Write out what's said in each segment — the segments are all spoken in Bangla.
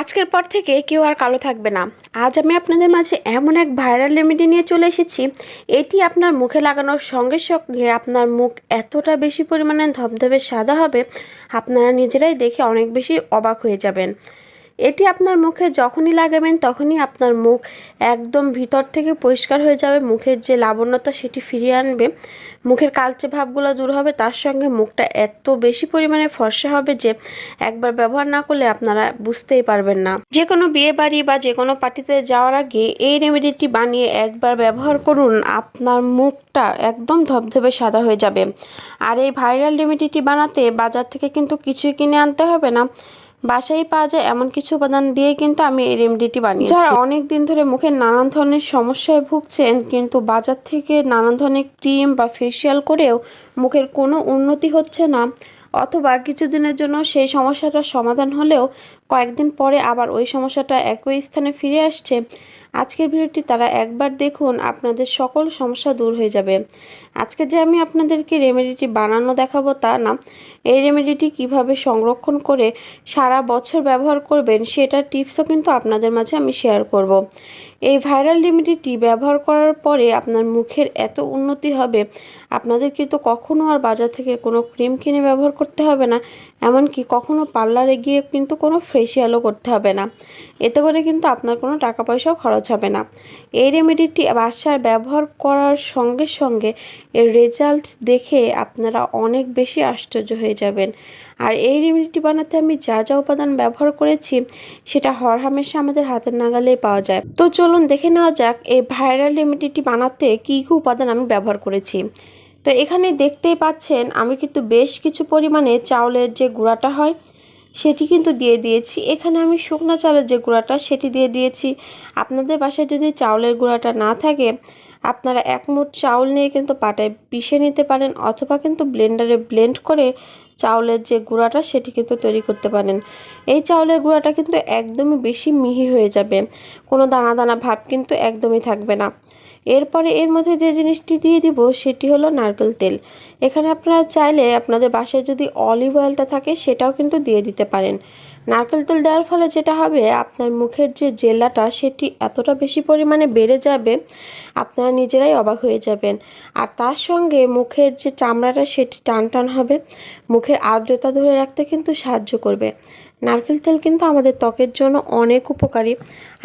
আজকের পর থেকে কেউ আর কালো থাকবে না। আজ আমি আপনাদের মাঝে এমন এক ভাইরাল রেমেডি নিয়ে চলে এসেছি। এটি আপনার মুখে লাগানোর সঙ্গে সঙ্গে আপনার মুখ এতটা বেশি পরিমাণে ধবধবে সাদা হবে, আপনারা নিজেরাই দেখে অনেক বেশি অবাক হয়ে যাবেন। এটি আপনার মুখে যখনই লাগাবেন, তখনই আপনার মুখ একদম ভিতর থেকে পরিষ্কার হয়ে যাবে। মুখের যে লাবণ্যতা, সেটি ফিরিয়ে আনবে। মুখের কালচে ভাবগুলো দূর হবে। তার সঙ্গে মুখটা এত বেশি পরিমাণে ফর্সা হবে যে একবার ব্যবহার না করলে আপনারা বুঝতেই পারবেন না। যে কোনো বিয়ে বাড়ি বা যে কোনো পার্টিতে যাওয়ার আগে এই রেমেডিটি বানিয়ে একবার ব্যবহার করুন। আপনার মুখটা একদম ধবধবে সাদা হয়ে যাবে। আর এই ভাইরাল রেমেডিটি বানাতে বাজার থেকে কিন্তু কিছুই কিনে আনতে হবে না। বাসায় পাওয়া যায় এমন কিছু উপাদান দিয়ে কিন্তু আমি এই রেমেডিটি বানিয়েছি। যারা অনেক দিন ধরে মুখে নানান ধরনের সমস্যায় ভুগছেন, কিন্তু বাজার থেকে নানান ধরনের ক্রিম বা ফেসিয়াল করেও মুখের কোনো উন্নতি হচ্ছে না, অথবা কিছুদিনের জন্য সেই সমস্যাটা সমাধান হলেও কয়েকদিন পরে আবার ওই সমস্যাটা একই স্থানে ফিরে আসছে আজকের ভিডিওটি তারা একবার দেখুন, আপনাদের সকল সমস্যা দূর হয়ে যাবে। আজকে যে আমি আপনাদেরকে রেমেডিটি বানানো দেখাবো তা না। এই রেমেডিটি কীভাবে সংরক্ষণ করে সারা বছর ব্যবহার করবেন, সেটার টিপসও কিন্তু আপনাদের মাঝে আমি শেয়ার করব। এই ভাইরাল রেমেডিটি ব্যবহার করার পরে আপনার মুখের এত উন্নতি হবে আপনাদের কিন্তু কখনো আর বাজার থেকে কোনো ক্রিম কিনে ব্যবহার করতে হবে না, এমনকি কখনো পার্লারে গিয়ে কিন্তু কোনো ফেসিয়ালও করতে হবে না। এতে করে কিন্তু আপনার কোনো টাকা পয়সাও খরচ হবে না। এই রেমেডিটি বাসায় ব্যবহার করার সঙ্গে সঙ্গে এর রেজাল্ট দেখে আপনারা অনেক বেশি আশ্চর্য হয়ে যাবেন। আর এই রেমেডিটি বানাতে আমি যা যা উপাদান ব্যবহার করেছি, সেটা হরহামেশা আমাদের হাতের নাগালেই পাওয়া যায়। তো চলুন দেখে নেওয়া যাক এই ভাইরাল রেমেডিটি বানাতে কী কী উপাদান আমি ব্যবহার করেছি। তো এখানে দেখতেই পাচ্ছেন, আমি কিন্তু বেশ কিছু পরিমাণে চাউলের যে গুঁড়াটা হয় সেটি কিন্তু দিয়ে দিয়েছি। এখানে আমি শুকনো চালের যে গুঁড়াটা, সেটি দিয়ে দিয়েছি। আপনাদের বাসায় যদি চাউলের গুঁড়াটা না থাকে, আপনারা এক মুঠ চাউল নিয়ে কিন্তু পাটায় পিষে নিতে পারেন অথবা কিন্তু ব্লেন্ডারে ব্লেন্ড করে চাউলের যে গুঁড়াটা, সেটি কিন্তু তৈরি করতে পারেন। এই চাউলের গুঁড়াটা কিন্তু একদমই বেশি মিহি হয়ে যাবে। কোনো দানা দানা ভাব কিন্তু একদমই থাকবে না। এরপরে এর মধ্যে যে জিনিসটি দিয়ে দিব সেটি হলো নারকেল তেল। এখানে আপনারা চাইলে আপনাদের বাসায় যদি অলিভ অয়েলটা থাকে সেটাও কিন্তু দিয়ে দিতে পারেন। নারকেল তেল দেওয়ার ফলে যেটা হবে, আপনার মুখের যে জেলাটা সেটি এতটা বেশি পরিমাণে বেড়ে যাবে, আপনারা নিজেরাই অবাক হয়ে যাবেন। আর তার সঙ্গে মুখের যে চামড়াটা সেটি টান টান হবে, মুখের আর্দ্রতা ধরে রাখতে কিন্তু সাহায্য করবে। নারকেল তেল কিন্তু আমাদের ত্বকের জন্য অনেক উপকারী।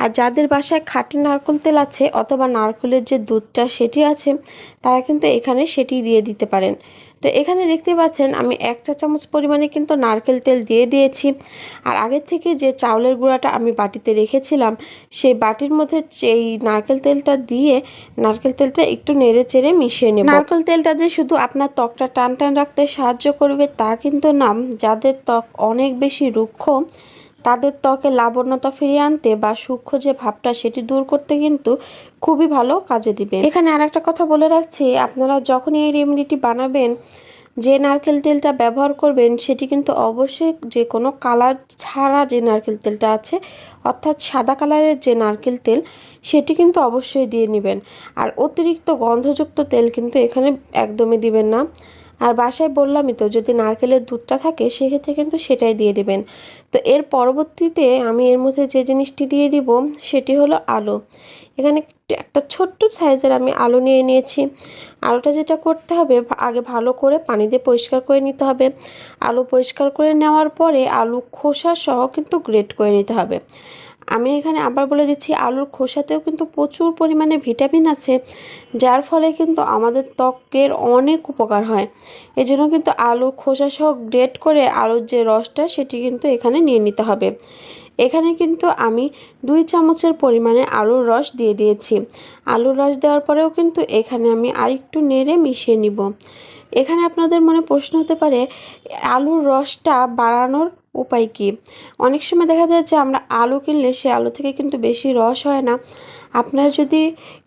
আর যাদের বাসায় খাঁটি নারকেল তেল আছে অথবা নারকেলের যে দুধটা সেটি আছে, তারা কিন্তু এখানে সেটি দিয়ে দিতে পারেন। তো এখানে দেখতে পাচ্ছেন, আমি এক চা চামচ পরিমাণে কিন্তু নারকেল তেল দিয়ে দিয়েছি। আর আগের থেকে যে চাউলের গুঁড়াটা আমি বাটিতে রেখেছিলাম, সেই বাটির মধ্যে এই নারকেল তেলটা দিয়ে নারকেল তেলটা একটু নেড়ে চেড়ে মিশিয়ে নেব। নারকেল তেলটা যে শুধু আপনার ত্বকটা টান টান রাখতে সাহায্য করবে তা কিন্তু নাম যাদের ত্বক অনেক বেশি রুক্ষ তাদের ত্বকে লাবণ্যতা ফিরিয়ে আনতে বা সূক্ষ্ম যে ভাবটা সেটি দূর করতে কিন্তু খুবই ভালো কাজে দিবে। এখানে আর একটা কথা বলে রাখছি, আপনারা যখনই এই রেমেডিটি বানাবেন, যে নারকেল তেলটা ব্যবহার করবেন, সেটি কিন্তু অবশ্যই যে কোনো কালার ছাড়া যে নারকেল তেলটা আছে, অর্থাৎ সাদা কালারের যে নারকেল তেল, সেটি কিন্তু অবশ্যই দিয়ে নেবেন। আর অতিরিক্ত গন্ধযুক্ত তেল কিন্তু এখানে একদমই দিবেন না। আর বাসায় বললামই তো, যদি নারকেলের দুধটা থাকে, সেক্ষেত্রে কিন্তু সেটাই দিয়ে দেবেন। তো এর পরবর্তীতে আমি এর মধ্যে যে জিনিসটি দিয়ে দিব, সেটি হলো আলু। এখানে একটা ছোট্ট সাইজের আমি আলু নিয়ে নিয়েছি। আলুটা যেটা করতে হবে আগে ভালো করে পানি দিয়ে পরিষ্কার করে নিতে হবে। আলু পরিষ্কার করে নেওয়ার পরে আলু খোসা সহ কিন্তু গ্রেট করে নিতে হবে। আমি এখানে আবার বলে দিচ্ছি, আলুর খোসাতেও কিন্তু প্রচুর পরিমাণে ভিটামিন আছে, যার ফলে কিন্তু আমাদের ত্বকের অনেক উপকার হয়। এই জন্য কিন্তু আলুর খোসা সহ গ্রেট করে আলুর যে রসটা, সেটি কিন্তু এখানে নিয়ে নিতে হবে। এখানে কিন্তু আমি দুই চামচের পরিমাণে আলুর রস দিয়ে দিয়েছি। আলুর রস দেওয়ার পরেও কিন্তু এখানে আমি আরেকটু নেড়ে মিশিয়ে নিব। এখানে আপনাদের মনে প্রশ্ন হতে পারে, আলুর রসটা বাড়ানোর উপায় কী? অনেক সময় দেখা যায় যে আমরা আলু কিনলে সে আলু থেকে কিন্তু বেশি রস হয় না। আপনারা যদি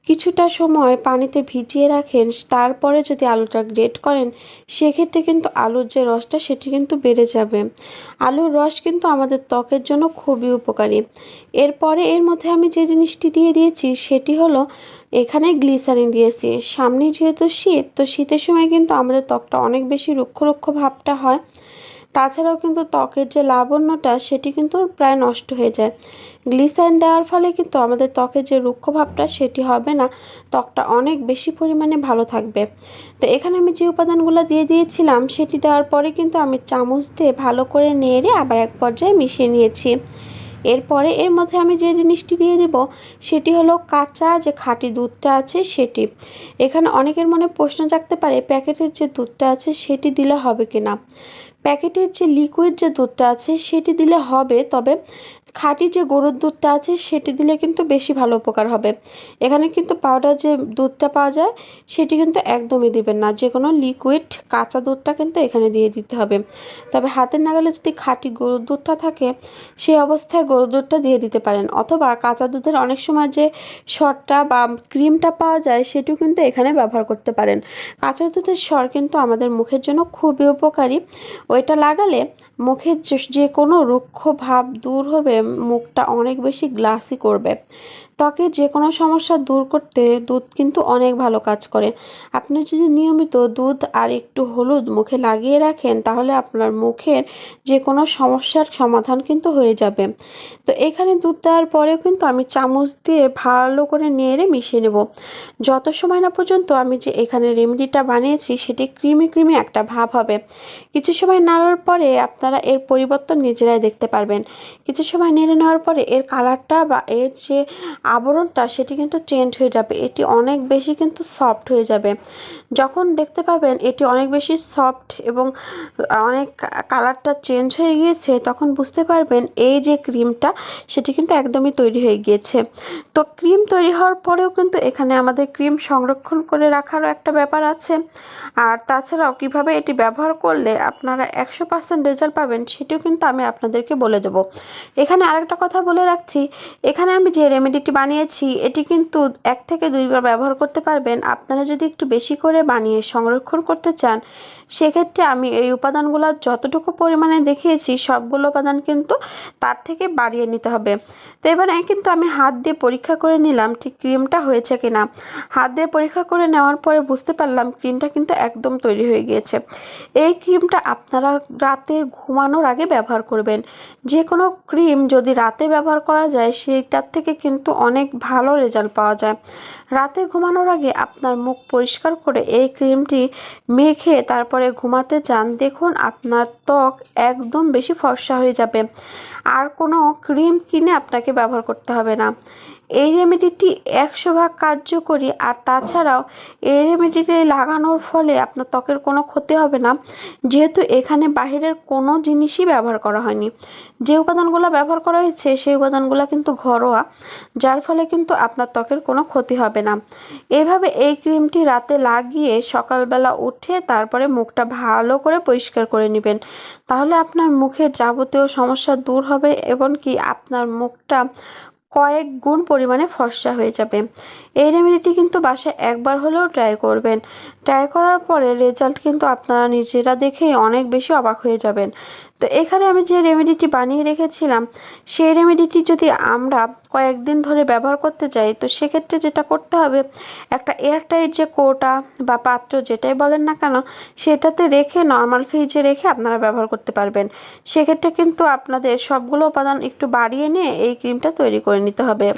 কিছুটা সময় পানিতে ভিজিয়ে রাখেন, তারপরে যদি আলুটা গ্রেট করেন, সেক্ষেত্রে কিন্তু আলুর যে রসটা, সেটি কিন্তু বেড়ে যাবে। আলুর রস কিন্তু আমাদের ত্বকের জন্য খুবই উপকারী। এরপরে এর মধ্যে আমি যে জিনিসটি দিয়ে দিয়েছি, সেটি হলো এখানে গ্লিসারিন দিয়েছি। সামনে যেহেতু শীত, তো শীতের সময় কিন্তু আমাদের ত্বকটা অনেক বেশি রুক্ষ রুক্ষ ভাবটা হয়। তাছাড়াও কিন্তু ত্বকের যে লাবণ্যটা, সেটি কিন্তু প্রায় নষ্ট হয়ে যায়। গ্লিসাইন দেওয়ার ফলে কিন্তু আমাদের ত্বকের যে রুক্ষ ভাবটা, সেটি হবে না। ত্বকটা অনেক বেশি পরিমাণে ভালো থাকবে। তো এখানে আমি যে উপাদানগুলো দিয়ে দিয়েছিলাম, সেটি দেওয়ার পরে কিন্তু আমি চামচ দিয়ে ভালো করে নেড়ে আবার এক পর্যায়ে মিশিয়ে নিয়েছি। এরপরে এর মধ্যে আমি যে জিনিসটি দিয়ে দেব, সেটি হলো কাঁচা যে খাঁটি দুধটা আছে, সেটি। এখানে অনেকের মনে প্রশ্ন জাগতে পারে, প্যাকেটের যে দুধটা আছে, সেটি দিলে হবে কি না প্যাকেটের যে লিকুইড যে দুধটা আছে সেটি দিলে হবে তবে খাঁটি যে গরুর দুধটা আছে, সেটি দিলে কিন্তু বেশি ভালো উপকার হবে। এখানে কিন্তু পাউডার যে দুধটা পাওয়া যায়, সেটি কিন্তু একদমই দিবেন না। যে কোনো লিকুইড কাঁচা দুধটা কিন্তু এখানে দিয়ে দিতে হবে। তবে হাতের নাগালে যদি খাঁটি গরুর দুধটা থাকে, সেই অবস্থায় গরুর দুধটা দিয়ে দিতে পারেন। অথবা কাঁচা দুধের অনেক সময় যে সরটা বা ক্রিমটা পাওয়া যায়, সেটিও কিন্তু এখানে ব্যবহার করতে পারেন। কাঁচা দুধের সর কিন্তু আমাদের মুখের জন্য খুবই উপকারী। ওইটা লাগালে মুখের যে- কোনো রুক্ষ ভাব দূর হবে মুখটা অনেক বেশি গ্লাসি করবে। ত্বকের যে কোনো সমস্যা দূর করতে দুধ কিন্তু অনেক ভালো কাজ করে। আপনি যদি নিয়মিত দুধ আর একটু হলুদ মুখে লাগিয়ে রাখেন, তাহলে আপনার মুখের যে কোনো সমস্যার সমাধান কিন্তু হয়ে যাবে। তো এখানে দুধ দেওয়ার পরেও কিন্তু আমি চামচ দিয়ে ভালো করে নেড়ে মিশিয়ে নেব। যত সময় না পর্যন্ত আমি যে এখানে রেমেডিটা বানিয়েছি, সেটি ক্রিমি ক্রিমি একটা ভাব হবে। কিছু সময় নাড়ার পরে আপনারা এর পরিবর্তন নিজেরাই দেখতে পারবেন। কিছু সময় নেড়ে নেওয়ার পরে এর কালারটা বা এর যে আবরণটা সেটি কিন্তু চেঞ্জ হয়ে যাবে। এটি অনেক বেশি কিন্তু সফট হয়ে যাবে। যখন দেখতে পাবেন এটি অনেক বেশি সফট এবং অনেক কালারটা চেঞ্জ হয়ে গিয়েছে, তখন বুঝতে পারবেন এই যে ক্রিমটা, সেটি কিন্তু একদমই তৈরি হয়ে গিয়েছে। তো ক্রিম তৈরি হওয়ার পরেও কিন্তু এখানে আমাদের ক্রিম সংরক্ষণ করে রাখারও একটা ব্যাপার আছে। আর তাছাড়াও কীভাবে এটি ব্যবহার করলে আপনারা একশো পার্সেন্ট রেজাল্ট পাবেন, সেটিও কিন্তু আমি আপনাদেরকে বলে দেবো। এখানে আরেকটা কথা বলে রাখছি। এখানে আমি যে রেমেডিটি বানিয়েছি, এটি কিন্তু এক থেকে দুইবার ব্যবহার করতে পারবেন। আপনারা যদি একটু বেশি করে বানিয়ে সংরক্ষণ করতে চান, সেক্ষেত্রে আমি এই উপাদানগুলো যতটুকু পরিমাণে দেখিয়েছি, সবগুলো উপাদান কিন্তু তার থেকে বাড়িয়ে নিতে হবে। তো এবারে কিন্তু আমি হাত দিয়ে পরীক্ষা করে নিলাম ঠিক ক্রিমটা হয়েছে কিনা। হাত দিয়ে পরীক্ষা করে নেওয়ার পরে বুঝতে পারলাম ক্রিমটা কিন্তু একদম তৈরি হয়ে গিয়েছে। এই ক্রিমটা আপনারা রাতে ঘুমানোর আগে ব্যবহার করবেন। যে কোনো ক্রিম যদি রাতে ব্যবহার করা যায়, সেইটার থেকে কিন্তু অনেক ভালো রেজাল্ট পাওয়া যায়। রাতে ঘুমানোর আগে আপনার মুখ পরিষ্কার করে এই ক্রিমটি মেখে তারপরে ঘুমাতে যান। দেখুন, আপনার ত্বক একদম বেশি ফর্সা হয়ে যাবে। আর কোনো ক্রিম কিনে আপনাকে ব্যবহার করতে হবে না। এই রেমেডিটি একশো ভাগ কার্যকরী আর তাছাড়াও এই রেমেডিটি লাগানোর ফলে আপনার ত্বকের কোনো ক্ষতি হবে না। যেহেতু এখানে বাহিরের কোনো জিনিসই ব্যবহার করা হয়নি। যে উপাদানগুলো ব্যবহার করা হয়েছে, সেই উপাদানগুলো কিন্তু ঘরোয়া, যার ফলে কিন্তু আপনার ত্বকের কোনো ক্ষতি হবে না। এইভাবে এই ক্রিমটি রাতে লাগিয়ে সকালবেলা উঠে তারপরে মুখটা ভালো করে পরিষ্কার করে নেবেন। তাহলে আপনার মুখে যাবতীয় সমস্যা দূর হবে এবং কি আপনার মুখটা কয়েক গুণ পরিমাণে ফর্সা হয়ে যাবে। এই রেমেডিটি কিন্তু বাসায় একবার হলেও ট্রাই করবেন। ট্রাই করার পরে রেজাল্ট কিন্তু আপনারা নিজেরা দেখেই অনেক বেশি অবাক হয়ে যাবেন। তো এখানে আমি যে রেমেডিটি বানিয়ে রেখেছিলাম, সেই রেমেডিটি যদি আমরা কয়েকদিন ধরে ব্যবহার করতে চাই, তো সেক্ষেত্রে যেটা করতে হবে, একটা এয়ারটাইট যে কোটা বা পাত্র যেটাই বলেন না কেন, সেটাতে রেখে নর্মাল ফ্রিজে রেখে আপনারা ব্যবহার করতে পারবেন। সেক্ষেত্রে কিন্তু আপনাদের সবগুলো উপাদান একটু বাড়িয়ে নিয়ে এই ক্রিমটা তৈরি করে নিতে হবে।